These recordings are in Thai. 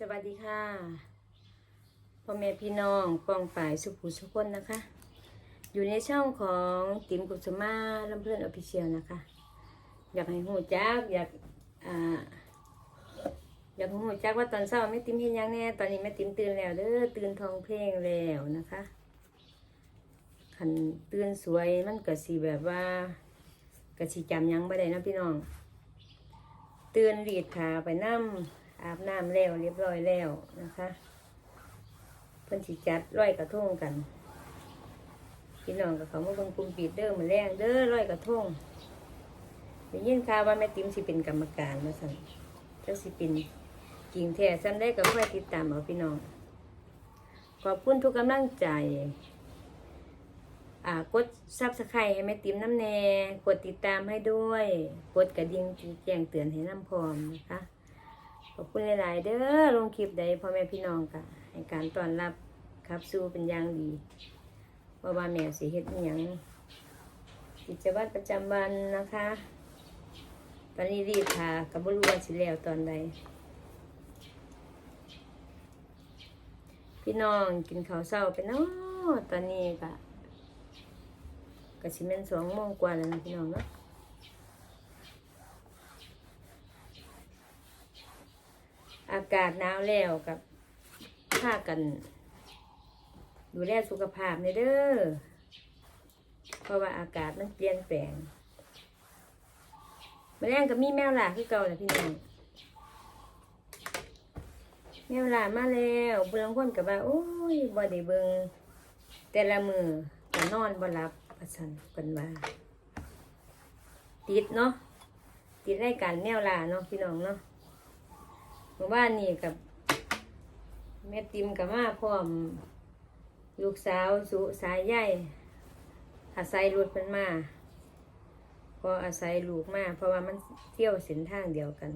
สวัสดีค่ะพ่อแม่พี่น้องปองฝ่ายสุขุสุขคนนะคะ อยู่ในช่องของติ๋มกุศมาลำเพื่อนอภิเชียลนะคะ อยากให้หูจักอยากอ่าอยากหูจักว่าตอนเช้าแม่ติ๋มเห็นยังแน่ตอนนี้แม่ติ๋มตื่นแล้วเด้อตื่นทองเพลงแล้วนะคะขันตื่นสวยมันก็สีแบบว่ากระสีจำยังไม่ได้นะพี่น้อง ตื่นรีดขาไปน้ำ อาบน้ำแล้วเรียบร้อยแล้วนะคะเพิ่นสิจัดร้อยกระทงกันพี่น้องกับเขามาเบิ่งกลุ่มปิดเด้อมาแรงเด้อร้อยกระทงได้ยินข่าวว่าแม่ติ๋มสิเป็นกรรมการมาสั่นเจ้าสิเป็นจริงแท้ซ้ำได้กับค่อยติดตามเอาพี่น้อง ขอบคุณทุกกำลังใจกดซับสไครต์ให้แม่ติ๋มน้ำแน่ กดติดตามให้ด้วย กดกระดิ่งแจ้งเตือนให้น้ำพร้อมนะคะ ขอบคุณหลายๆเด้อลงคลิปใดพ่อแม่พี่น้องค่ะให้การต้อนรับครับสู้เป็นอย่างดีว่าว่าแม่สิเฮ็ดอยังกิจวัตรประจำวันนะคะ ตอนนี้รีบค่ะกับบรู้ว่าสิแล้วตอนใด พี่น้องกินข้าวเช้าไปเนาะตอนนี้ก็ก็สิแม่นสองโมงกว่าแล้วนะพี่น้องเนาะ อากาศหนาวแล้วกับพากัน ดูแลสุขภาพในเด้อเพราะว่าอากาศมันเปลี่ยนแปลงแมาแรงกับมีแมวหลาคือเก่าแหละพี่น้องแมวหลามาแล้วเบิ่งคนกับว่าโอ้ยบ่ได้เบิงแต่ละมือก็นอนบ่หลับประสันเป็นว่าติดเนาะติดรายการแมวหลาเนาะพี่น้องเนาะ เมื่อวานนี่กับแม่ติมกับมาพร้อม ลูกสาวสุสายใหญ่อาศัยรถมันมาพออาศัยลูกมาเพราะว่ามันเที่ยวเส้นทางเดียวกัน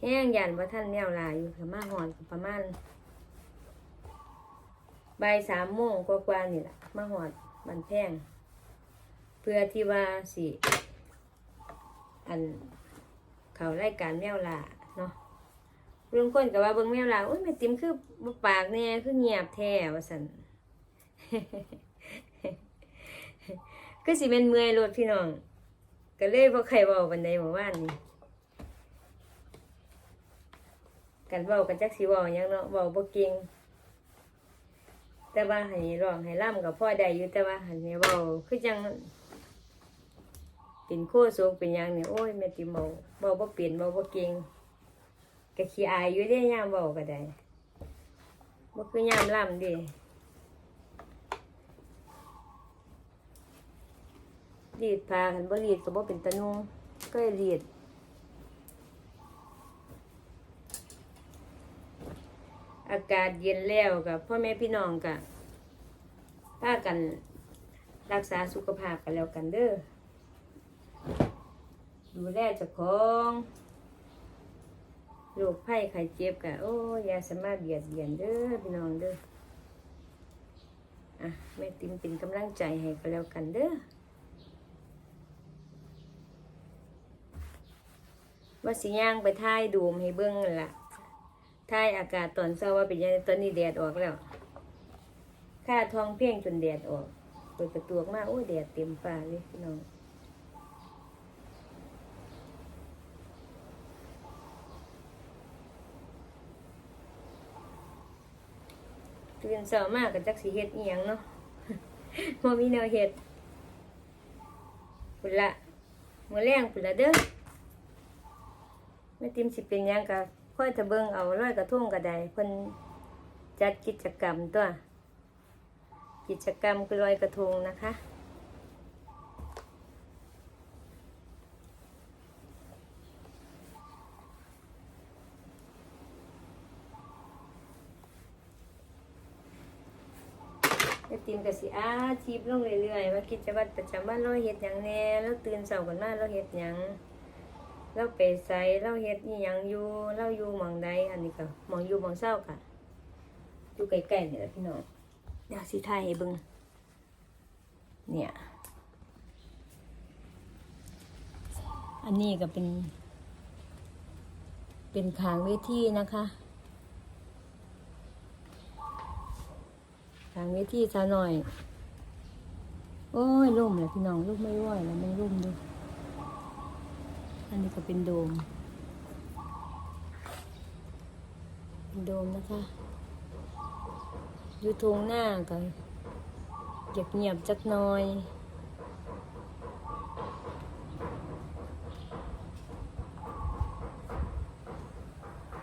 แห้งยันว่าท่านแนวลายอยู่กับมาหอนประมาณบ่ายสามโมงกว่าๆนี่แหละมาหอดมันแพง เพื่อที่ว่าสิ อันเขารายการแมวลา เนาะเรื่องคนกับว่าเบิ่งแมวลาโอ้ยแม่ติ๋มคือปากแน่คือเงียบแท้ว่าซั่นคือสิเป็นเมื่อยรถพี่น้อง ก็เลยบ่ใครเว้าปานใดเมื่อวานนี้กันเว้ากันจักสิเว้าหยังเนาะเว้าบ่เก่งแต่ว่าให้ร้องให้ล่ำก็พอได้อยู่แต่ว่าให้เว้าคือจังเป็นโคโซกเป็นหยังเนี่ยโอ้ยแม่ติมเบาเบาบ่เปลี่ยนเบาบ่เก่ง ก็ขี้อายอยู่ด้ยามเบาก็ได้บ่คือยามล่ำดิรีดผ้าคันบ่รีดก็บ่เป็นตะนุ่งก็รีดอากาศเย็นแล้วกับพ่อแม่พี่น้องกับพากันรักษาสุขภาพกันแล้วกันเด้อดูแลเจ้าของ โรคไข้ไข้เจ็บกะโอ้ยยาสามารถเบียดเบียนเด้อพี่น้องเด้ออะแม่ติมเป็นกำลังใจให้ก็แล้วกันเด้อว่าสิย่างไปท่ายดูมให้เบิ้งล่ะท่ายอากาศตอนเช้าว่าเป็นยังตอนนี้แดดออกแล้วค่าทองเพียงจนแดดออก เปิดประตูออกมาโอ้ยแดดเต็มฟ้าเลยพี่น้อง ตื่นเช้ามากกับจักสีเฮ็ดอียงเนาะบ่มีแนวเฮ็ดปุ่นละมื้อแรงปุ่นละเด้อแม่ติมสิเป็นหยังก็ค่อยจะเบิ่งเอาร้อยกระทงก็ได้เพิ่นจัดกิจกรรมตัว กิจกรรมคือลอยกระทงนะคะ ไอติมกับสิอาชีพลงเรื่อยๆว่ากิจวัตรประจำวันเราเฮ็ดหยังแน่เราตื่นเช้ากันมาเราเฮ็ดหยังเราไปไสเราเฮ็ดอีหยังอยู่เราอยู่หม่องใดอันนี้ก็หม่องอยู่หม่องเช้าค่ะอยู่ใกล้ๆนี่แหละพี่น้องเดี๋ยวสิถ่ายให้เบิ่งเนี่ย อันนี้ก็เป็น เป็นขางเวทีนะคะ ขางเวทีซะหน่อย โอ้ยล่มเลยพี่น้องลูกไม่ไหวแล้วมันล่มดู อันนี้ก็เป็นโดมเป็นโดมนะคะอยู่ทงหน้าก็อยากเงียบจักหน่อย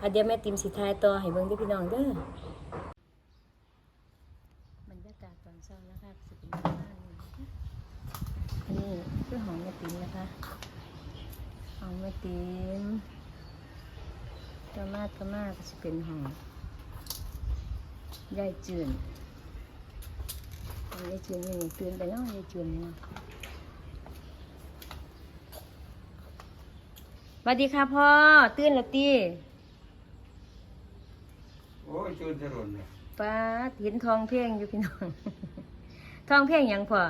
อเดี๋ยวแม่ติมสิทายต่อให้เบิ่งด้วยพี่น้องเด้อบรรยากาศตอนเช้านะคะสิเป็นประมาณนี้นะคะอันนี้คือห้องแม่ ติมนะคะ ห้องแม่ติมก็มากก็มากก็สิเป็นห้องยายจืนห้องยายจืนนี่ตื่นไปเนาะยายจืนนี่เนาะสวัสดีค่ะพ่อ ตื่นแล้วตีโอ้ยจูนถนนเนี่ยป้าดเห็นทองเพ่งอยู่พี่น้อง ทองเพ่งหยังพอ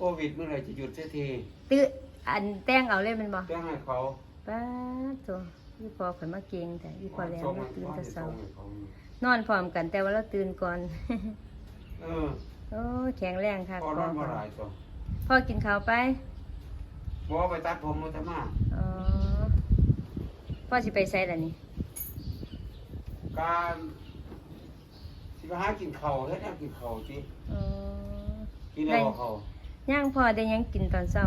โควิดเมื่อไหร่จะหยุดเสียทีตื้ออันแต่งเอาเลยแมันบ่แจ้งให้เขาป้าดตัวยี่พอข่อยมาเก่งแต่ยี่พอแล้วส่งเราให้ตื่นแต่เช้าส่งให้เขานอนพร้อมกันแต่ว่าเราตื่นก่อน เออโอ้ยแข็งแรงค่ะพอพ่นออนมาหลายตัวพ่อกินข้าวไป บอกไปตัดผมมาทำมาอ๋อ พ่อสิไปไสล่ะนี่ การสิไปหากินข้าวเฮ็ดแนวกินข้าวสิอ๋อ กินแล้วบ่ข้าว ย่างพ่อได้หยังกินตอนเช้า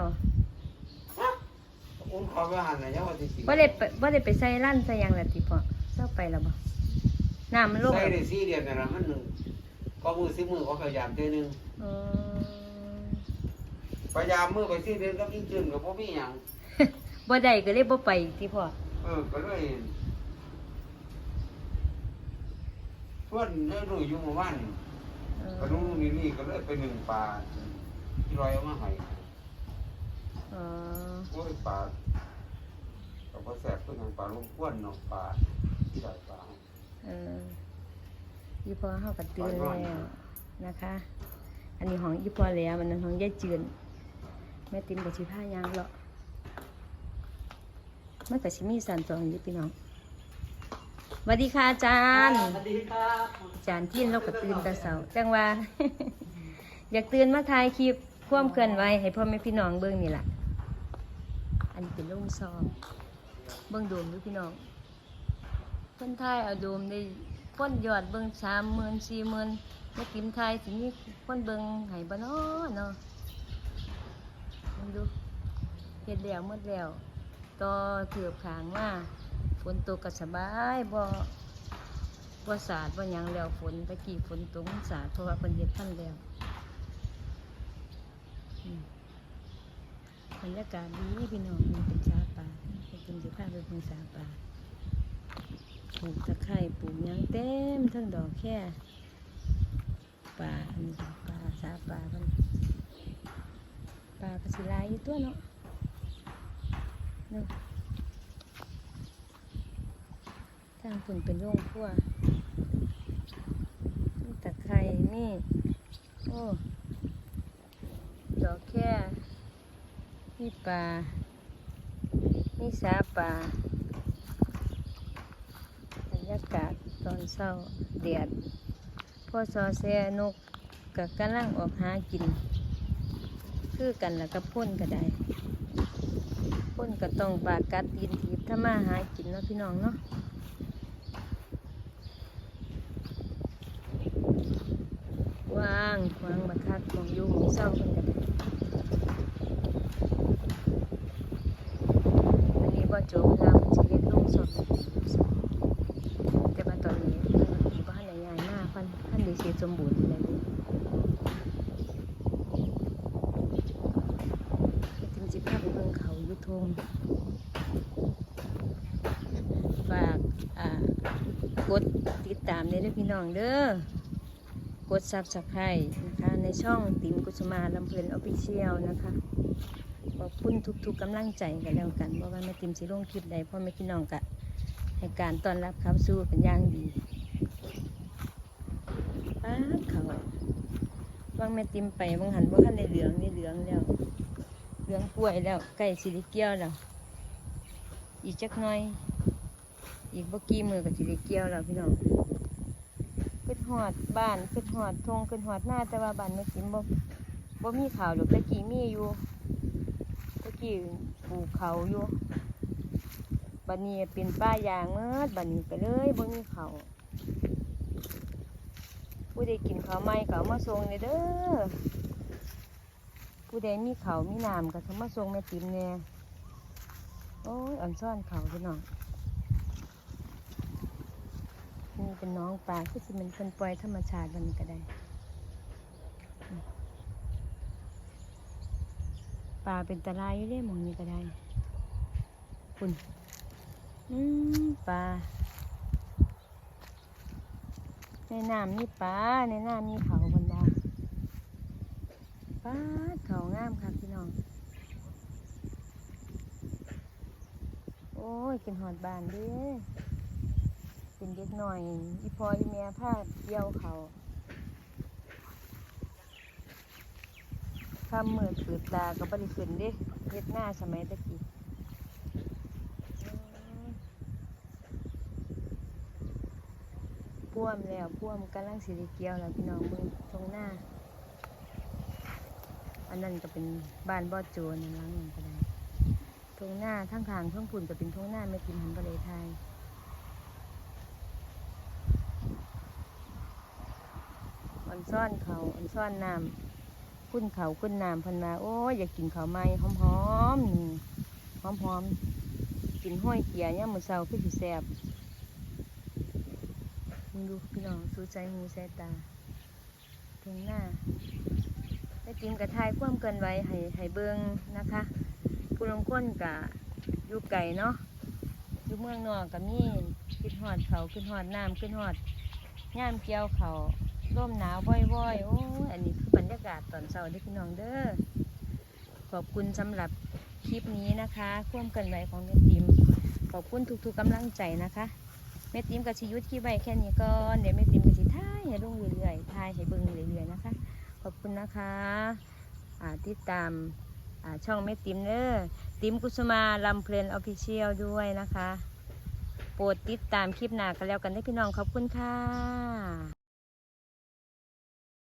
ฮะอุ้มเขาไปหันน่ะยังว่าสิกินบ่ได้ไปบ่ได้ไปใส่ร้านใส่หยังล่ะติพ่อเช้าไปแล้วบ่น้ำมันลงใส่แล้วได้สี่เดือนนั่นล่ะมันหนึ่งก็มือสิมือเขาพยายามเทื่อนึงอ๋อพยายามมือไปสี่เดือนก็ยิ่งขึ้นก็บ่มีหยังบ่ได้ก็เลยบ่ไปอีกที่พ่อเออก็เลยเพื่อนได้รู้อยู่หมู่บ้านนี่เออก็รู้นี่นี่ก็เลยไปหนึ่งปลา ที่ลอยเอามาให้เออโอ้ยปลาก็พอแสบเพื่อนของปลาลงก้วนเนาะปลาที่ลอยปลาเอออีพ่อเฮาก็ตื่นแล้วนะคะ อันนี้ของอีพ่อแล้วมันนั้นของยายจืนแม่ติมก็สิพาย่างเลาะมันก็สิมีสันตอนอยู่พี่น้องสวัสดีค่ะอาจารย์สวัสดีครับอาจารย์ที่เราก็ตื่นแต่เช้าจังว่า อยากตื่นมาถ่ายคลิปความเคลื่อนไหวให้พ่อแม่พี่น้องเบิ่งนี่ล่ะอันนี้เป็นโรงซอมเบิ่งโดมดูพี่น้องเพิ่นถ่ายเอาโดมได้คนยอดเบิ่งสามหมื่นสี่หมื่นม่ติมถ่ายสิมีคนเบิ่งให้บ่น้อเนาะเบิ่งดูเฮ็ดแล้วหมดแล้วต่อเถือบขางมาฝนตกก็สบายบ่บ่สาดบ่ยังแล้วฝนตะกี้ฝนตกสาดเพราะว่าเพิ่นเฮ็ดทันแล้ว บรรยากาศดีพี่น้องมันเป็นชาป่าไปกินสิผ้าไปเป็นสาป่าปลูกตะไคร้ปลูกยังเต็มทั้งดอกแค่ป่าอันนี้ป่าสาป่ามันป่ากระสิลายอยู่ตัวเนาะเนาะทางฝุ่นเป็นโร่งพั่วตะไคร้มีโอ้ อกแค่มีปลามีสาปลาบรรยากาศตอนเช้าแดดพ่อซอแซนกกับกำลังออกหากิน คือกันแล้วก็พ่นก็ได้พ่นก็ต้องปากัดตีนถีบถ้ามาหากินเนาะพี่น้องเนาะว่างวางบักคักของยุ่งเศร้าเพิ่นก็ได้อันนี้บ่จบแล้วมันสิเฮ็ดลงสดแต่ว่าตอนนี้มันบ่ทันได้ย้ายมาเพิ่นทันได้เสร็จสมบูรณ์เลยเด้จึงสิพาไปเบิ่งเขาอยู่ทงฝากอ่ากดติดตามเด้อเด้อพี่น้องเด้อ กด Subscribe นะคะ ในช่องติมกุสมาลำเพลินออฟฟิเชียลนะคะขอบคุณทุกๆกำลังใจกันแล้วกันเพราะว่าแม่ติมสิลงคลิปใดพ่อแม่พี่น้องกะให้การต้อนรับครับสู้เป็นอย่างดีป้าเขาว่างแม่ติมไปบางหันว่าขันในเหลืองนี่เหลืองแล้ว เหลืองป่วยแล้วใกล้สิริเกี้ยวแล้วอีกจักน่อย อีกบ่กี่มือก็สิได้เกี่ยวแล้วพี่น้อง หอดบ้านขึ้นหอดทงขึ้นหอดหน้าแต่ว่าบ้านแม่ติ๋มบ่บ่มีข้าวหรอกตะกี้มีอยู่ตะกี้ปลูกเขาอยู่บัดนี้เป็นป้ายางเมิดบัดนี้ก็เลยบ่มีข้าวผู้ใดกินข้าวใหม่เอามาส่งเด้อเด้อผู้ใดมีข้าวมีน้ำก็เขามาส่งแม่ติ๋มแหน่ยโอ้ยอ่อนซ่อนข้าวพี่น้อง นี่ เป็นน้องปลาคือสิเป็นคนปล่อยธรรมชาติมันก็ได้ ปลาเป็นตะไลอยู่เด้หมองนี้ก็ได้ คุณอืมปลาในน้ำมีปลาในน้ำมีเขาบนดาปลาเขางามครับพี่น้องโอ้ยเป็นหอดบานด้ เป็นเด็กหน่อย อีพออีเมียผ้าเกี่ยวเขาข้ามมือปืดตาก็บริขึ้นด้เฮ็ดหน้าสมัยตะกี้พ่วมแล้วพ่วมกำลังสีเกียวแล้วพี่น้องเบิ่งตรงหน้า อันนั้นก็เป็นบ้านบ่อโจรนะล้างอย่งก็ได้ทงหน้าทั้งทางทั้งปุ่นก็เป็นทงหน้าไม่กินหันทะเลไทย อันซ่อนเขาอันซ่อนน้ำคุ้นเขาคุ้นน้ำพันมาโอ้ยอยากกินเขาไม้หอมๆนี่หอมๆกินห้อยเกียเนี่ยมือเช้าคือสิแซ่บมึงดูพี่น้องสูใจหูใจตาทงหน้าไอติมกระทายควมเกินไว้ให้ให้เบิงนะคะผู้ลางคนกะอยู่ไก่เนาะอยู่เมืองนอกก็มีขึ้นหอดเขาขึ้นหอดน้ำขึ้นหอดย่ามเกี่ยวเขา ร่มหนาวบ่อยๆ โอ้ยอันนี้คือบรรยากาศตอนเช้าเด้อพี่น้องเด้อ ขอบคุณสำหรับคลิปนี้นะคะควมกันไหวของแม่ติม ขอบคุณทุกๆกำลังใจนะคะแม่ติมกับชิยุทธคลิปไว้แค่นี้ก่อนเดี๋ยวแม่ติมกับชิท้ายให้ลงเรื่อยๆทายให้เบิ่งเรื่อยๆนะคะ ขอบคุณนะคะอ่ติดตามช่องแม่ติมเด้อติมกุสมาลำเพลินออฟฟิเชียลด้วยนะคะ โปรดติดตามคลิปหน้ากันแล้วกันได้พี่น้องขอบคุณค่ะ